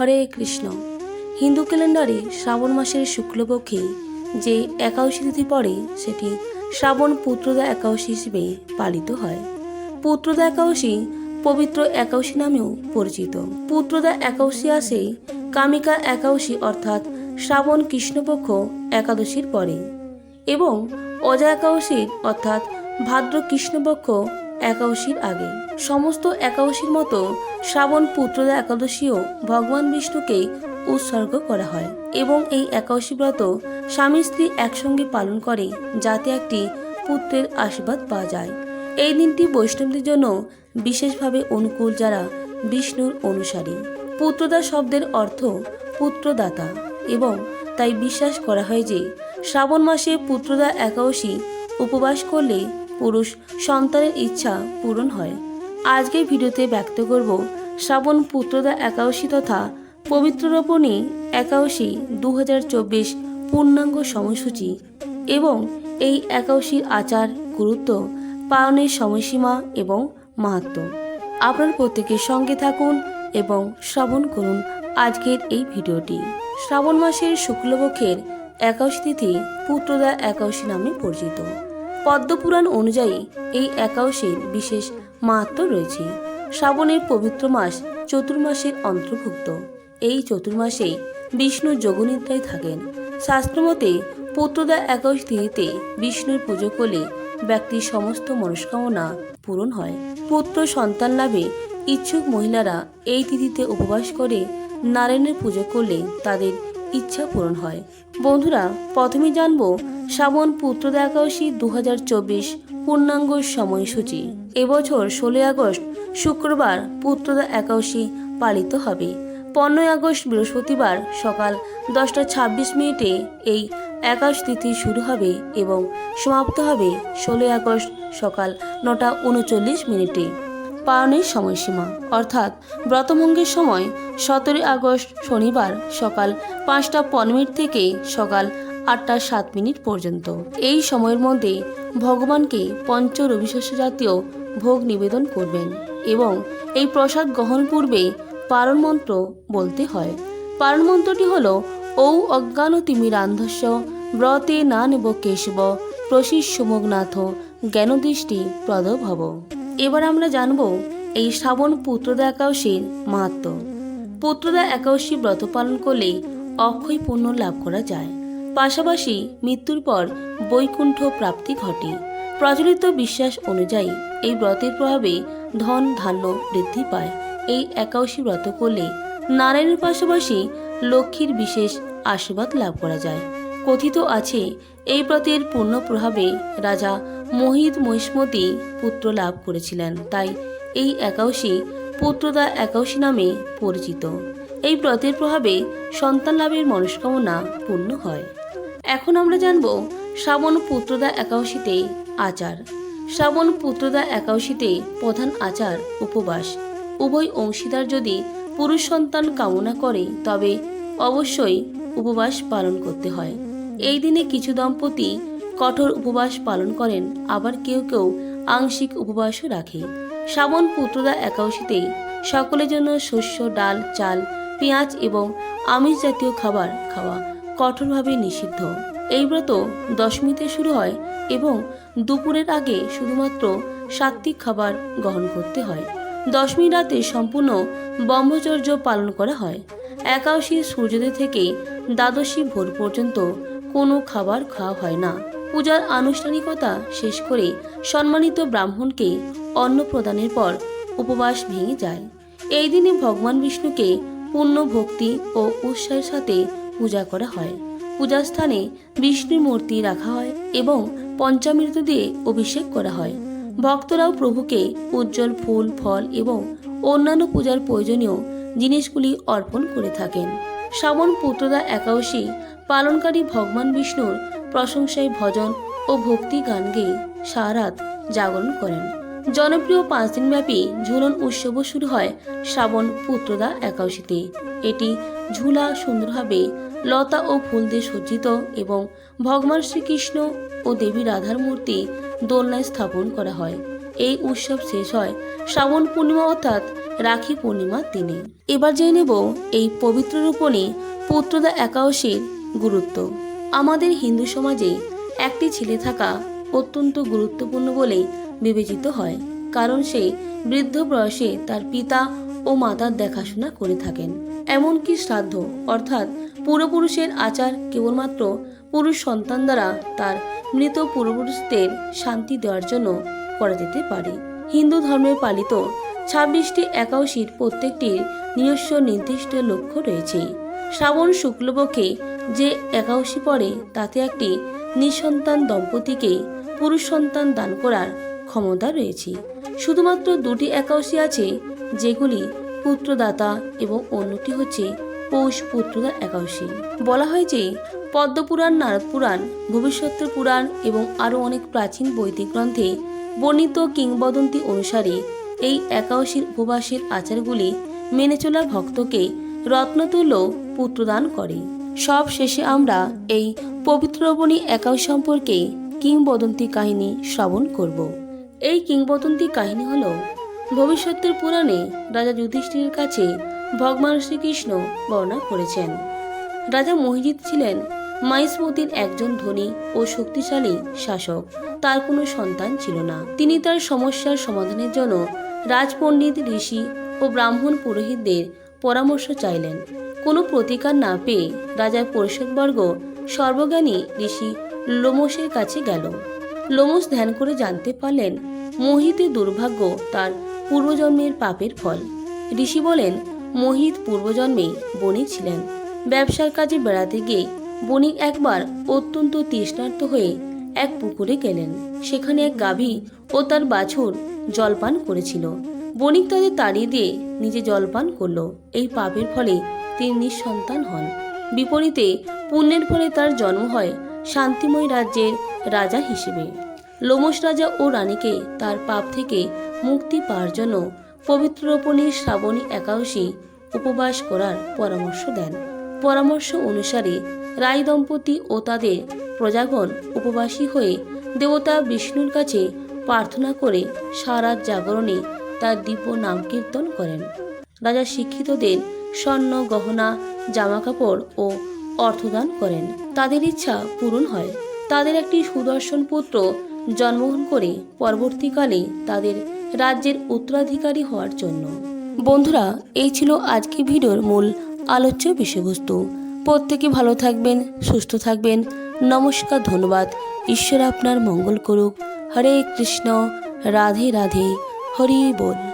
হরে কৃষ্ণ। হিন্দু ক্যালেন্ডারে শ্রাবণ মাসের শুক্লপক্ষে যে একাদশী তিথি পড়ে, সেটি শ্রাবণ পুত্রদা একাদশী হিসেবে পালিত হয়। পুত্রদা একাদশী পবিত্র একাদশী নামেও পরিচিত। পুত্রদা একাদশী আসে কামিকা একাদশী অর্থাৎ শ্রাবণ কৃষ্ণপক্ষ একাদশীর পরে এবং অজা একাদশীর অর্থাৎ ভাদ্র কৃষ্ণপক্ষ একাদশীর আগে। সমস্ত একাদশীর মতো শ্রাবণ পুত্রদা একাদশীও ভগবান বিষ্ণুকে উৎসর্গ করা হয় এবং এই একাদশী ব্রত স্বামী স্ত্রী একসঙ্গে পালন করে যাতে একটি পুত্রের আশীর্বাদ পাওয়া যায়। এই দিনটি বৈষ্ণবদের জন্য বিশেষভাবে অনুকূল যারা বিষ্ণুর অনুসারী। পুত্রদা শব্দের অর্থ পুত্রদাতা এবং তাই বিশ্বাস করা হয় যে শ্রাবণ মাসে পুত্রদা একাদশী উপবাস করলে পুরুষ সন্তানের ইচ্ছা পূরণ হয়। আজকের ভিডিওতে ব্যক্ত করব শ্রাবণ পুত্রদা একাদশী তথা পবিত্র পবিত্ররোপণী একাদশী দু পূর্ণাঙ্গ সময়সূচি এবং এই একাদশীর আচার, গুরুত্ব, পালনের সময়সীমা এবং মাহাত্ম। আপনার প্রত্যেকের সঙ্গে থাকুন এবং শ্রবণ করুন আজকের এই ভিডিওটি। শ্রাবণ মাসের শুক্লপক্ষের একাদশী তিথি পুত্রদা একাদশী নামে পরিচিত। পদ্মপুরাণ অনুযায়ী এই একাদশীর বিশেষ মাহাত্ম রয়েছে। শ্রাবণের পবিত্র মাস চতুর্মাসের অন্তর্ভুক্ত। এই চতুর্মাসেই বিষ্ণু যোগনিদ্রায় থাকেন। শাস্ত্রমতে পুত্রদা একাদশী তিথিতে বিষ্ণুর পুজো করলে ব্যক্তির সমস্ত মনস্কামনা পূরণ হয়। পুত্র সন্তান লাভে ইচ্ছুক মহিলারা এই তিথিতে উপবাস করে নারায়ণের পুজো করলে তাদের ইচ্ছা পূরণ হয়। বন্ধুরা প্রথমে জানব শ্রাবণ পুত্রদা একাদশী দু হাজার চব্বিশ পূর্ণাঙ্গ সময়সূচি। এবছর ষোলোই আগস্ট শুক্রবার পুত্রদা একাদশী পালিত হবে। পনেরোই আগস্ট বৃহস্পতিবার সকাল দশটা ছাব্বিশ মিনিটে এই একাশ তিথি শুরু হবে এবং সমাপ্ত হবে ষোলোই আগস্ট সকাল নটা উনচল্লিশ মিনিটে। পালনের সময়সীমা। অর্থাৎ ব্রতভঙ্গের সময় সতেরোই আগস্ট শনিবার সকাল পাঁচটা পনেরো মিনিট থেকে সকাল আটটা সাত মিনিট পর্যন্ত। এই সময়ের মধ্যে ভগবানকে পঞ্চ রবিশস্য জাতীয় ভোগ নিবেদন করবেন এবং এই প্রসাদ গ্রহণ পূর্বে পারণ মন্ত্র বলতে হয়। পারণ মন্ত্রটি হল, ঔ অজ্ঞান তিমিরান্ধস্য ব্রতে না নেব কেশব প্রশিষ্য মোগনাথ জ্ঞানদৃষ্টি প্রদভব। এবার আমরা জানব এই শ্রাবণ পুত্রদা একাদশীর মাহাত্ম পুত্রদা একাদশী ব্রত পালন করলে অক্ষয় পুণ্য লাভ করা যায়। পাশাপাশি মৃত্যুর পর বৈকুণ্ঠ প্রাপ্তি ঘটে। প্রচলিত বিশ্বাস অনুযায়ী এই ব্রতের প্রভাবে ধন ধান্য বৃদ্ধি পায়। এই একাদশী ব্রত করলে নারায়ণের পাশাপাশি লক্ষ্মীর বিশেষ আশীর্বাদ লাভ করা যায়। কথিত আছে, এই ব্রতের পূর্ণ প্রভাবে রাজা মোহিত মহিষ্মতি পুত্র লাভ করেছিলেন। তাই এই একাদশী পুত্রদা একাদশী নামে পরিচিত। এই ব্রতের প্রভাবে সন্তান লাভের মনস্কামনা পূর্ণ হয়। এখন আমরা জানব শ্রাবণ পুত্রদা একাদশীতে আচার। শ্রাবণ পুত্রদা একাদশীতে প্রধান আচার উপবাস। উভয় অংশীদার যদি পুরুষ সন্তান কামনা করে, তবে অবশ্যই উপবাস পালন করতে হয়। এই দিনে কিছু দম্পতি কঠোর উপবাস পালন করেন, আবার কেউ কেউ আংশিক উপবাসও রাখে। শ্রাবণ পুত্রদা একাদশীতে সকলের জন্য শস্য, ডাল, চাল, পেঁয়াজ এবং আমিষ জাতীয় খাবার খাওয়া কঠোরভাবে নিষিদ্ধ। এই ব্রত দশমীতে শুরু হয় এবং দুপুরের আগে শুধুমাত্র সাত্ত্বিক খাবার গ্রহণ করতে হয়। দশমী রাতে সম্পূর্ণ ব্রহ্মচর্য পালন করা হয়। একাদশী সূর্যোদয় থেকে দ্বাদশী ভোর পর্যন্ত কোনো খাবার খাওয়া হয় না। পূজার আনুষ্ঠানিকতা শেষ করে সম্মানিত ব্রাহ্মণকে অন্ন প্রদানের পর উপবাস ভেঙে যায়। এই দিনে ভগবান বিষ্ণুকে পূর্ণ ভক্তি ও উৎসাহের সাথে পূজা করা হয়। পূজার স্থানে বিষ্ণুর মূর্তি রাখা হয় এবং পঞ্চামৃত দিয়ে অভিষেক করা হয়। ভক্তরাও প্রভুকে উজ্জ্বল ফুল, ফল এবং অন্যান্য পূজার প্রয়োজনীয় জিনিসগুলি অর্পণ করে থাকেন। শ্রাবণ পুত্রদা একাদশী পালনকারী ভগবান বিষ্ণুর প্রশংসায় ভজন ও ভক্তি গান গেয়ে সারাত জাগরণ করেন। জনপ্রিয় পাঁচ দিনব্যাপী ঝুলন উৎসবও শুরু হয় শ্রাবণ পুত্রদা একাদশীতে। এটি ঝুলা সুন্দরভাবে লতা ও ফুল দিয়ে সজ্জিত এবং ভগবান শ্রীকৃষ্ণ ও দেবী রাধার মূর্তি দোলনায় স্থাপন করা হয়। এই উৎসব শেষ হয় শ্রাবণ পূর্ণিমা অর্থাৎ রাখি পূর্ণিমার দিনে। এবার জেনে নেব এই পবিত্র রূপণী পুত্রদা একাদশীর গুরুত্ব। আমাদের হিন্দু সমাজে একটি ছেলে থাকা অত্যন্ত গুরুত্বপূর্ণ বলে বিবেচিত হয়, কারণ সে বৃদ্ধ বয়সে তার পিতা ও মাতার দেখাশোনা করে থাকেন। এমনকি শ্রাদ্ধ, অর্থাৎ পূর্বপুরুষের আচার কেবলমাত্র পুরুষ সন্তান দ্বারা তার মৃত পূর্বপুরুষদের শান্তি দেওয়ার জন্য করা যেতে পারে। হিন্দু ধর্মে পালিত ছাব্বিশটি একাদশীর প্রত্যেকটির নিজস্ব নির্দিষ্ট লক্ষ্য রয়েছে। শ্রাবণ শুক্লপক্ষে যে একাদশী পড়ে, তাতে একটি নিঃসন্তান দম্পতিকে পুরুষ সন্তান দান করার ক্ষমতা রয়েছে। শুধুমাত্র দুটি একাদশী আছে, যেগুলি পুত্রদাতা এবং অন্যটি হচ্ছে পৌষ পুত্রদা একাদশী। বলা হয় যে, পদ্মপুরাণ নারদ পুরাণ ভবিষ্যতের পুরাণ এবং আরও অনেক প্রাচীন বৈদিক গ্রন্থে বর্ণিত কিংবদন্তি অনুসারে এই একাদশীর উপবাসের আচারগুলি মেনে চলা ভক্তকে রত্নতুল্য পুত্রদান করে। সব শেষে আমরা এই পবিত্রবণী একাদশী সম্পর্কে কিংবদন্তি কাহিনী শ্রবণ করব। এই কিংবদন্তি কাহিনী হল, ভবিষ্যতের পুরাণে রাজা যুধিষ্ঠিরের কাছে ভগবান শ্রীকৃষ্ণ বর্ণনা করেছেন। রাজা মহিজিৎ ছিলেন মাইসমতির একজন ধনী ও শক্তিশালী শাসক। তার কোনো সন্তান ছিল না। তিনি তার সমস্যার সমাধানের জন্য রাজপণ্ডিত ঋষি ও ব্রাহ্মণ পুরোহিতদের পরামর্শ চাইলেন। কোনো প্রতিকার না পেয়ে রাজার পরিষদবর্গ সর্বজ্ঞানী ঋষি লোমসের কাছে গেল। লোমস ধ্যান করে জানতে পারলেন মোহিতের দুর্ভাগ্য তার পূর্বজন্মের পাপের ফল। ঋষি বলেন, মোহিত পূর্বজন্মে বণিক ছিলেন। ব্যবসার কাজে বেড়াতে গিয়ে বণিক একবার অত্যন্ত তৃষ্ণার্ত হয়ে এক পুকুরে গেলেন। সেখানে এক গাভী ও তার বাছুর জলপান করেছিল। বণিক তাদের তাড়িয়ে দিয়ে নিজে জলপান করল। এই পাপের ফলে তিনি নিঃসন্তান হন। বিপরীতে পুণ্যের ফলে তার জন্ম হয় শান্তিময় রাজ্যের রাজা হিসেবে। লোমস রাজা ও রানীকে তার পাপ থেকে মুক্তি পাওয়ার জন্য পবিত্র রোপণীর শ্রাবণী একাদশী উপবাস করার পরামর্শ দেন। পরামর্শ অনুসারে রায় দম্পতি ও তাদের প্রজাগণ উপবাসী হয়ে দেবতা বিষ্ণুর কাছে প্রার্থনা করে সারা জাগরণে তার দিব্য নাম কীর্তন করেন। রাজা শিক্ষিতদের স্বর্ণ, গহনা, জামাকাপড় ও অর্থদান করেন। তাদের ইচ্ছা পূরণ হয়। তাদের একটি সুদর্শন পুত্র জন্মগ্রহণ করে পরবর্তীকালে তাদের রাজ্যের উত্তরাধিকারী হওয়ার জন্য। বন্ধুরা, এই ছিল আজকে ভিডিওর মূল আলোচ্য বিষয়বস্তু। প্রত্যেকে ভালো থাকবেন, সুস্থ থাকবেন। নমস্কার, ধন্যবাদ। ঈশ্বর আপনার মঙ্গল করুক। হরে কৃষ্ণ। রাধে রাধে। হরি বল।